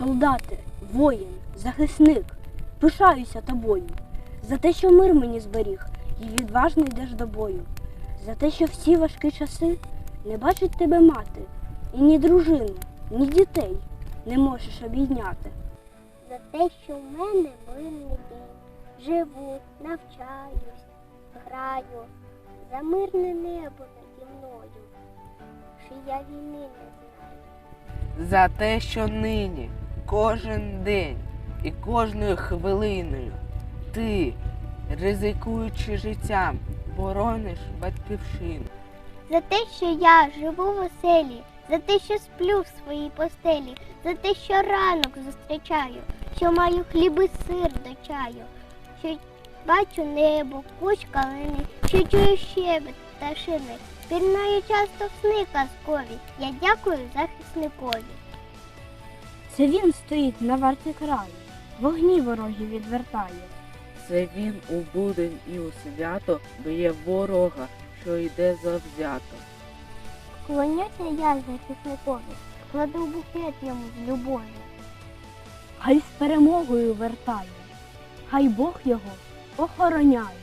солдати, воїн, захисник, пишаюся тобою, за те, що мир мені зберіг і відважно йдеш до бою, за те, що всі важкі часи не бачить тебе мати, і ні дружину, ні дітей не можеш обійняти. За те, що в мене мирний день. Живу, навчаюсь, граю, за мирне небо наді мною, що я війни не знаю. за те, що нині, кожен день і кожною хвилиною ти, ризикуючи життям, борониш батьківщину. За те, що я живу в оселі, за те, що сплю в своїй постелі, за те, що ранок зустрічаю, що маю хліб і сир до чаю, що бачу небо, куч калини, що чую щебет пташини, пірнаю часто сни казкові. Я дякую захисникові. Це він стоїть на варті краю, вогні вороги відвертає. Це він у будень і у свято б'є ворога, що йде завзято. Клоняся я захисникові, кладу букет йому з любов'ю. Хай з перемогою вертає, хай Бог його охороняє.